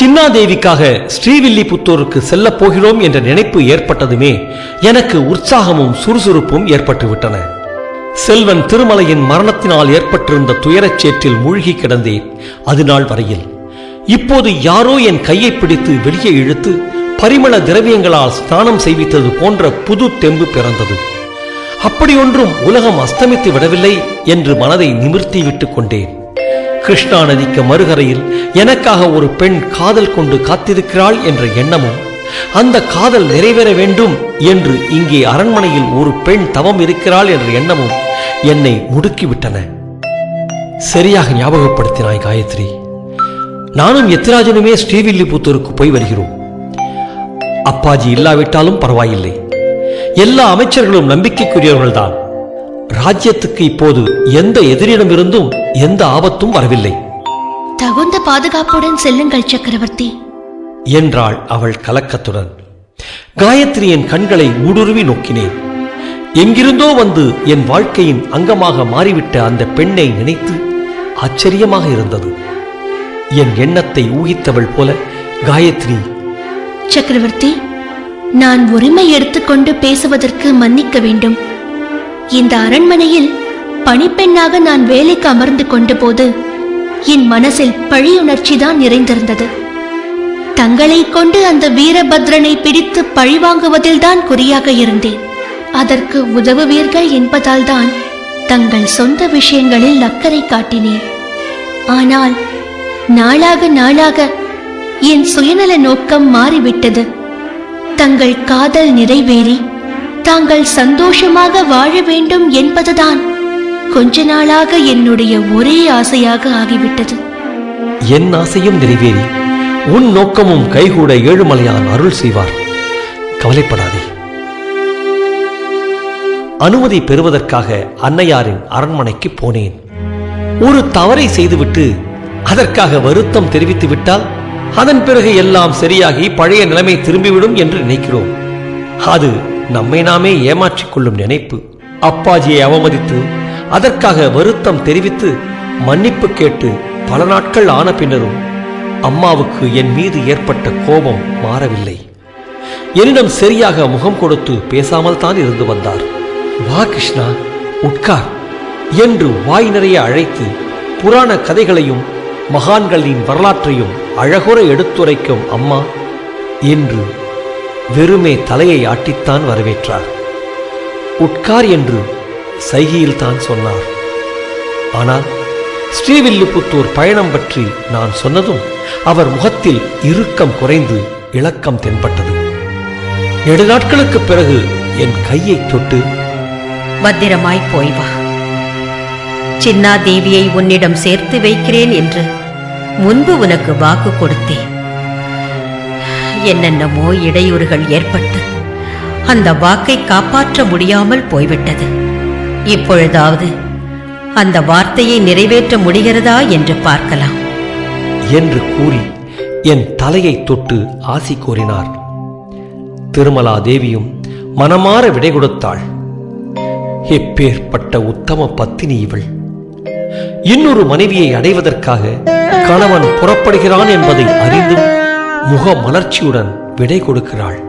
சின்னாதேவிக்காக ஸ்ரீவில்லிபுத்தூருக்கு செல்ல போகிறோம் என்ற நினைப்பு ஏற்பட்டதுமே எனக்கு உற்சாகமும் சுறுசுறுப்பும் ஏற்பட்டுவிட்டன. செல்வன் திருமலையின் மரணத்தினால் ஏற்பட்டிருந்த துயரச் சேற்றில் மூழ்கி கிடந்தேன். அது நாள் வரையில். இப்போது யாரோ என் கையை பிடித்து வெளியே இழுத்து பரிமள திரவியங்களால் ஸ்நானம் செய்வித்தது போன்ற புது தெம்பு பிறந்தது. அப்படியொன்றும் உலகம் அஸ்தமித்து விடவில்லை என்று மனதை நிமிர்த்தி விட்டுக் கொண்டேன். கிருஷ்ணா நதிக்கு மறுகரையில் எனக்காக ஒரு பெண் காதல் கொண்டு காத்திருக்கிறாள் என்ற எண்ணமும் அந்த காதல் நிறைவேற வேண்டும் என்று இங்கே அரண்மனையில் ஒரு பெண் தவம் இருக்கிறாள் என்ற எண்ணமும் என்னை முடுக்கிவிட்டன. சரியாக ஞாபகப்படுத்தினாய் காயத்ரி. நானும் எத்திராஜனுமே ஸ்ரீவில்லிபுத்தூருக்கு போய் வருகிறோம். அப்பாஜி இல்லாவிட்டாலும் பரவாயில்லை. எல்லா அமைச்சர்களும் நம்பிக்கைக்குரியவர்கள்தான். ராஜ்யத்துக்கு இப்போது எந்த எதிரிடமிருந்தும் எந்த ஆபத்தும் வரவில்லை. தகுந்த பாதுகாப்புடன் செல்லுங்கள் சக்கரவர்த்தி. என்றாள் அவள் கலக்கத்துடன். காயத்ரியின் கண்களை ஊடுருவி நோக்கினேன். எங்கிருந்தோ வந்து என் வாழ்க்கையின் அங்கமாக மாறிவிட்ட அந்த பெண்ணை நினைத்து ஆச்சரியமாக இருந்தது. என் எண்ணத்தை ஊகித்தவள் போல காயத்ரி. சக்கரவர்த்தி நான் உரிமை எடுத்துக்கொண்டு பேசுவதற்கு மன்னிக்க வேண்டும். இந்த அரண்மனையில் பணிப்பெண்ணாக நான் வேலைக்கு அமர்ந்து கொண்ட போது என் மனசில் பழியுணர்ச்சி தான் நிறைந்திருந்தது. தங்களை கொண்டு அந்த வீரபத்ரனை பிடித்து பழிவாங்குவதில்தான் குறியாக இருந்தேன். அதற்கு உதவுவீர்கள் என்பதால் தான் தங்கள் சொந்த விஷயங்களில் அக்கறை காட்டினேன். ஆனால் நாளாக நாளாக என் சுயநல நோக்கம் மாறிவிட்டது. தங்கள் காதல் நிறைவேறி தாங்கள் சந்தோஷமாக வாழ வேண்டும் என்பதுதான் கொஞ்ச நாளாக என்னுடைய ஒரே ஆசையாக ஆகிவிட்டது. என் ஆசையும் நிறைவேறி உன் நோக்கமும் கைகூட ஏழுமலையான் அருள் செய்வார். கவலைப்படாதே. அனுமதி பெறுவதற்காக அன்னையாரின் அரண்மனைக்கு போனேன். ஒரு தவறை செய்துவிட்டு அதற்காக வருத்தம் தெரிவித்து விட்டால் அதன் பிறகு எல்லாம் சரியாகி பழைய நிலைமை திரும்பிவிடும் என்று நினைக்கிறோம். அது நம்மை நாமே ஏமாற்றிக் கொள்ளும் நினைப்பு. அப்பாஜியை அவமதித்து அதற்காக வருத்தம் தெரிவித்து மன்னிப்பு கேட்டு பல நாட்கள் ஆன பின்னரும் அம்மாவுக்கு என் மீது ஏற்பட்ட கோபம் மாறவில்லை. என்னிடம் சரியாக முகம் கொடுத்து பேசாமல் தான் இருந்து வந்தார். வா கிருஷ்ணா உட்கார் என்று வாய் நிறைய அழைத்து புராண கதைகளையும் மகான்களின் வரலாற்றையும் அழகுற எடுத்துரைக்கும் அம்மா என்று வெறுமே தலையை ஆட்டித்தான் வரவேற்றார். உட்கார் என்று சைகியில் தான் சொன்னார். ஆனால் ஸ்ரீவில்லிபுத்தூர் பயணம் பற்றி நான் சொன்னதும் அவர் முகத்தில் இறுக்கம் குறைந்து இளக்கம் தென்பட்டது. ஏழு நாட்களுக்கு பிறகு என் கையை தொட்டு பத்திரமாய் போய் வா. சின்னா தேவியை உன்னிடம் சேர்த்து வைக்கிறேன் என்று முன்பு உனக்கு வாக்கு கொடுத்தேன். என்னென்னமோ இடையூறுகள் ஏற்பட்டு அந்த வாக்கை காப்பாற்ற முடியாமல் போய்விட்டது. இப்பொழுதாவது அந்த வார்த்தையை நிறைவேற்ற முடிகிறதா என்று பார்க்கலாம். என்று கூறி என் தலையை தொட்டு ஆசி கோரினார். திருமலா தேவியும் மனமாற விடை கொடுத்தாள். எப்பேற்பட்ட உத்தம பத்தினி இவள். இன்னொரு மனைவியை அடைவதற்காக கணவன் புறப்படுகிறான் என்பதை அறிந்தும் முக மலர்ச்சியுடன் விடை கொடுக்கிறாள்.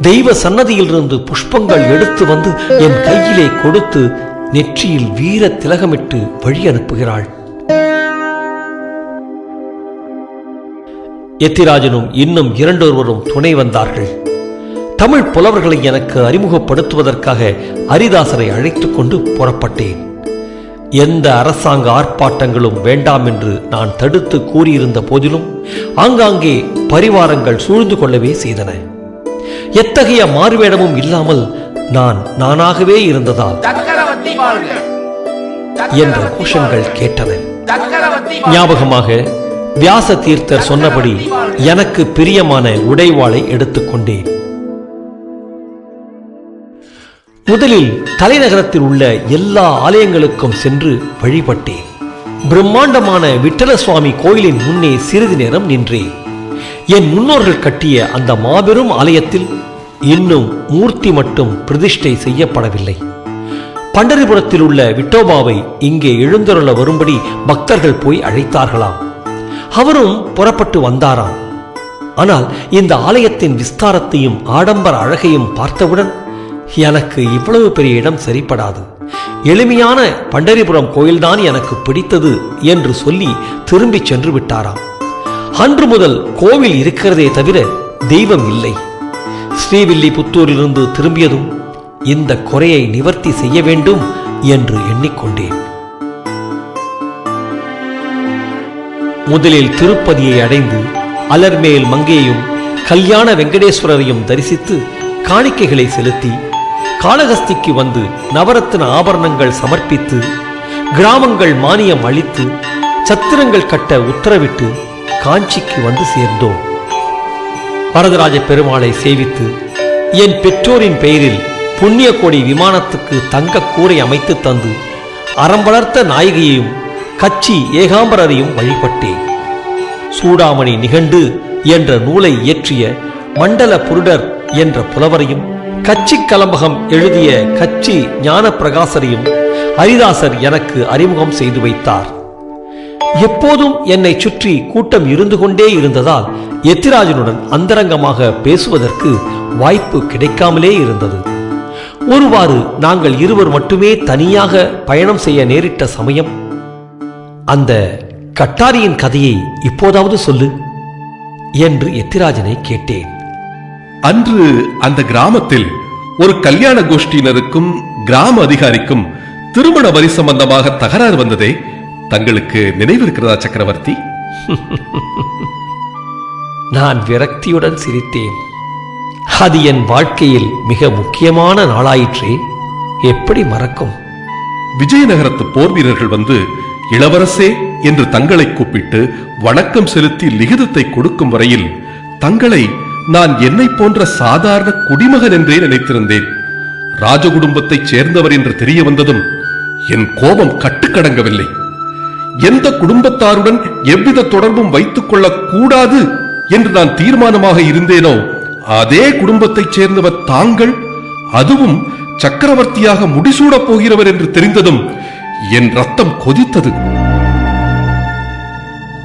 தெய்வ சன்னதியிலிருந்து புஷ்பங்கள் எடுத்து வந்து என் கையிலே கொடுத்து நெற்றியில் வீர திலகமிட்டு வழி அனுப்புகிறாள். எத்திராஜனும் இன்னும் இரண்டொருவரும் துணை வந்தார்கள். தமிழ் புலவர்களை எனக்கு அறிமுகப்படுத்துவதற்காக ஹரிதாசரை அழைத்துக் கொண்டு புறப்பட்டேன். எந்த அரசாங்க ஆர்ப்பாட்டங்களும் வேண்டாம் என்று நான் தடுத்து கூறியிருந்த போதிலும் ஆங்காங்கே பரிவாரங்கள் சூழ்ந்து கொள்ளவே செய்தன. எத்தகைய மாறுவேடமும் இல்லாமல் நான் நானாகவே இருந்ததால் என்ற கோஷங்கள் கேட்டன. ஞாபகமாக வியாச தீர்த்தர் சொன்னபடி எனக்கு பிரியமான உடைவாளை எடுத்துக்கொண்டேன். முதலில் தலைநகரத்தில் உள்ள எல்லா ஆலயங்களுக்கும் சென்று வழிபட்டேன். பிரம்மாண்டமான விட்டல சுவாமி கோயிலின் முன்னே சிறிது நேரம் நின்றேன். என் முன்னோர்கள் கட்டிய அந்த மாபெரும் ஆலயத்தில் இன்னும் மூர்த்தி மட்டும் பிரதிஷ்டை செய்யப்படவில்லை. பண்டரிபுரத்தில் உள்ள விட்டோபாவை இங்கே எழுந்தருள வரும்படி பக்தர்கள் போய் அழைத்தார்களாம். அவரும் புறப்பட்டு வந்தாராம். ஆனால் இந்த ஆலயத்தின் விஸ்தாரத்தையும் ஆடம்பர அழகையும் பார்த்தவுடன் எனக்கு இவ்வளவு பெரிய இடம் சரிப்படாது. எளிமையான பண்டரிபுரம் கோயில்தான் எனக்கு பிடித்தது என்று சொல்லி திரும்பிச் சென்று விட்டாராம். அன்று முதல் கோவில் இருக்கிறதே தவிர தெய்வம் இல்லை. ஸ்ரீவில்லிபுத்தூரிலிருந்து திரும்பியதும் இந்த குறையை நிவர்த்தி செய்ய வேண்டும் என்று எண்ணிக்கொண்டேன். முதலில் திருப்பதியை அடைந்து அலர்மேல் மங்கையையும் கல்யாண வெங்கடேஸ்வரரையும் தரிசித்து காணிக்கைகளை செலுத்தி காளகஸ்திக்கு வந்து நவரத்தின ஆபரணங்கள் சமர்ப்பித்து கிராமங்கள் மானியம் அளித்து சத்திரங்கள் கட்ட உத்தரவிட்டு காஞ்சிக்கு வந்து சேர்ந்தோம். வரதராஜ பெருமாளை சேவித்து என் பெற்றோரின் பெயரில் புண்ணிய கோடி விமானத்துக்கு தங்க கூரை அமைத்து தந்து அறம் வளர்த்த நாயகியையும் கச்சி ஏகாம்பரரையும் வழிபட்டேன். சூடாமணி நிகண்டு என்ற நூலை இயற்றிய மண்டல புருடர் என்ற புலவரையும் கச்சி கலம்பகம் எழுதிய கச்சி ஞானப்பிரகாசரையும் ஹரிதாசர் எனக்கு அறிமுகம் செய்து வைத்தார். எப்போதும் என்னை சுற்றி கூட்டம் இருந்து கொண்டே இருந்ததால் எத்திராஜனுடன் அந்தரங்கமாக பேசுவதற்கு வாய்ப்பு கிடைக்காமலே இருந்தது. ஒருவாறு நாங்கள் இருவர் மட்டுமே தனியாக பயணம் செய்ய நேரிட்ட சமயம். அந்த கட்டாரியின் கதையை இப்போதாவது சொல்லு என்று எத்திராஜனை கேட்டேன். அன்று அந்த கிராமத்தில் ஒரு கல்யாண கோஷ்டியினருக்கும் கிராம அதிகாரிக்கும் திருமண வரி சம்பந்தமாக தகராறு வந்ததே தங்களுக்கு நினைவிருக்கிறதா சக்கரவர்த்தி? நான் விரக்தியுடன் சிரித்தேன். அது என் வாழ்க்கையில் மிக முக்கியமான நாளாயிற்றே. எப்படி மறக்கும்? விஜயநகரத்து போர் வீரர்கள் வந்து இளவரசே என்று தங்களை கூப்பிட்டு வணக்கம் செலுத்தி லிகிதத்தை கொடுக்கும் வரையில் தங்களை நான் என்னை போன்ற சாதாரண குடிமகன் என்றே நினைத்திருந்தேன். ராஜகுடும்பத்தைச் சேர்ந்தவர் என்று தெரிய வந்ததும் என் கோபம் கட்டுக்கடங்கவில்லை. எந்த குடும்பத்தாருடன் எவ்வித தொடர்பும் வைத்துக் கொள்ளக் கூடாது என்று நான் தீர்மானமாக இருந்தேனோ அதே குடும்பத்தைச் சேர்ந்தவர் தாங்கள் அதுவும் சக்கரவர்த்தியாக முடிசூடப் போகிறவர் என்று தெரிந்ததும் என் ரத்தம் கொதித்தது.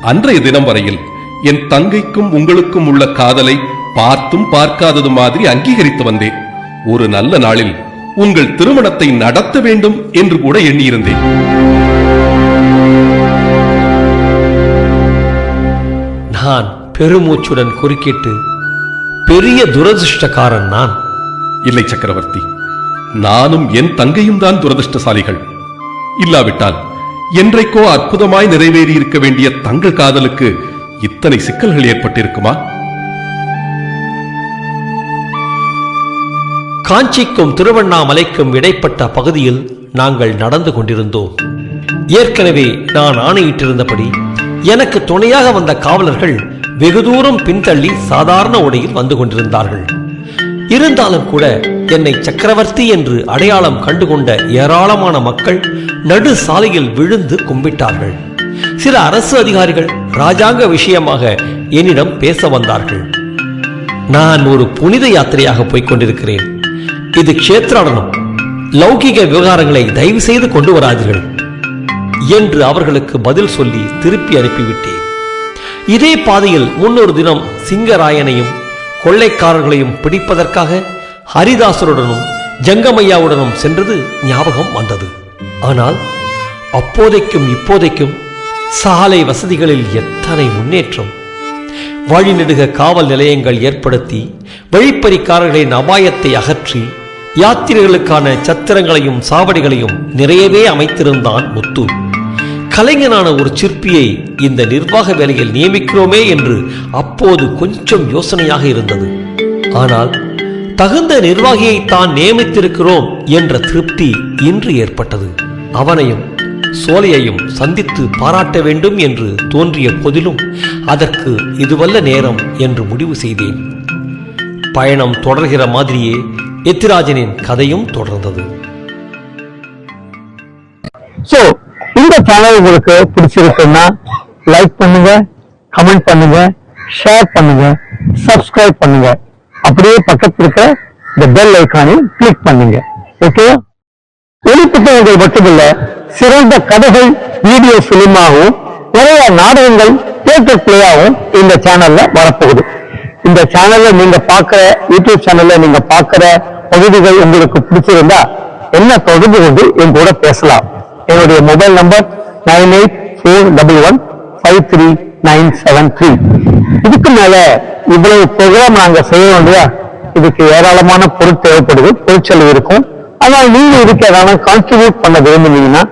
அன்றைய தினம் வரையில் என் தங்கைக்கும் உங்களுக்கும் உள்ள காதலை பார்த்தும் பார்க்காதது மாதிரி அங்கீகரித்து வந்தேன். ஒரு நல்ல நாளில் உங்கள் திருமணத்தை நடத்த வேண்டும் என்று கூட எண்ணியிருந்தேன். நான் பெருமூச்சுடன் குறுக்கிட்டு பெரிய துரதிருஷ்டக்காரன் நான். இல்லை சக்கரவர்த்தி நானும் என் தங்கையும் தான் துரதிருஷ்டசாலிகள். இல்லாவிட்டால் என்றைக்கோ அற்புதமாய் நிறைவேறி இருக்க வேண்டிய தங்கள் காதலுக்கு இத்தனை சிக்கல்கள் ஏற்பட்டிருக்குமா? காஞ்சிக்கும் திருவண்ணாமலைக்கும் இடைப்பட்ட பகுதியில் நாங்கள் நடந்து கொண்டிருந்தோம். ஏற்கனவே நான் ஆணையிட்டிருந்தபடி எனக்கு துணையாக வந்த காவலர்கள் வெகு தூரம் பின்தள்ளி சாதாரண உடையில் வந்து கொண்டிருந்தார்கள். இருந்தாலும் கூட என்னை சக்கரவர்த்தி என்று அடையாளம் கண்டுகொண்ட ஏராளமான மக்கள் நடு சாலையில் விழுந்து கும்பிட்டார்கள். சில அரசு அதிகாரிகள் ராஜாங்க விஷயமாக என்னிடம் பேச வந்தார்கள். நான் ஒரு புனித யாத்திரையாக போய்க் கொண்டிருக்கிறேன். இது க்ஷேத்ராடனம் லௌகிக விவகாரங்களை தயவு செய்து கொண்டு வராதீர்கள் என்று அவர்களுக்கு பதில் சொல்லி திருப்பி அனுப்பிவிட்டேன். இதே பாதையில் முன்னொரு தினம் சிங்கராயனையும் கொள்ளைக்காரர்களையும் பிடிப்பதற்காக ஹரிதாசருடனும் ஜங்கமையாவுடனும் சென்றது ஞாபகம் வந்தது. ஆனால் அப்போதைக்கும் இப்போதைக்கும் சாலை வசதிகளில் எத்தனை முன்னேற்றம். வழிநெடுக காவல் நிலையங்கள் ஏற்படுத்தி வழிப்பறிக்காரர்களின் அபாயத்தை அகற்றி யாத்திரைகளுக்கான சத்திரங்களையும் சாவடிகளையும் நிறையவே அமைத்திருந்தான் முத்து கலைஞனான ஒரு சிற்பியை இந்த நிர்வாக வேலையில் நியமிக்கிறோமே என்று அப்போது கொஞ்சம் யோசனையாக இருந்தது. ஆனால் தகுந்த நிர்வாகியை தான் நியமித்திருக்கிறோம் என்ற திருப்தி இன்று ஏற்பட்டது. அவனையும் சோலையையும் சந்தித்து பாராட்ட வேண்டும் என்று தோன்றிய போதிலும் அதற்கு இதுவல்ல நேரம் என்று முடிவு செய்தேன். பயணம் தொடர்கிற மாதிரியே எத்திராஜனின் கதையும் தொடர்ந்தது. சோ இந்த சேனல் உங்களுக்கு பிடிச்சிருக்குன்னா லைக் பண்ணுங்க கமெண்ட் பண்ணுங்க ஷேர் பண்ணுங்க சப்ஸ்கிரைப் பண்ணுங்க. அப்படியே பக்கத்துல இருக்கிற இந்த பெல் ஐக்கானையும் கிளிக் பண்ணுங்க. ஓகே ஒளி புத்தகங்கள் மட்டுமில்ல சிறந்த கதைகள் வீடியோ பிலிமாகவும் நிறைய நாடகங்கள் தியேட்டர் பிளேயாகவும் இந்த சேனல்ல வரப்போகுது. இந்த சேனல்ல நீங்க பாக்குற யூடியூப் சேனல்ல நீங்க பாக்குற பகுதிகள் உங்களுக்கு பிடிச்சிருந்தா என்ன தொடர்பு கொண்டு என் கூட பேசலாம். என்னுடைய mobile number nine eight four double one five three nine seven three. இதுக்கு மேல இவ்வளவு ப்ரோக்ராம் நாங்க செய்ய இல்லையா? இதுக்கு ஏராளமான பொருள் தேவைப்படுது பொருட்செலவு இருக்கும். ஆனால் நீங்க இதுக்கு ஏதாவது கான்ட்ரிபியூட் பண்ண விரும்புனீங்கன்னா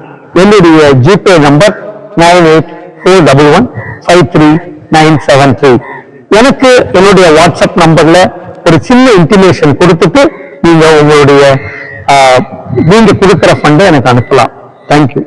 என்னுடைய GPay number nine eight four double one five three nine seven three. எனக்கு என்னுடைய வாட்ஸ்அப் நம்பர்ல ஒரு சின்ன இன்டிமேஷன் கொடுத்துட்டு நீங்க உங்களுடைய நீங்க கொடுக்குற ஃபண்டை எனக்கு அனுப்பலாம். தேங்க்யூ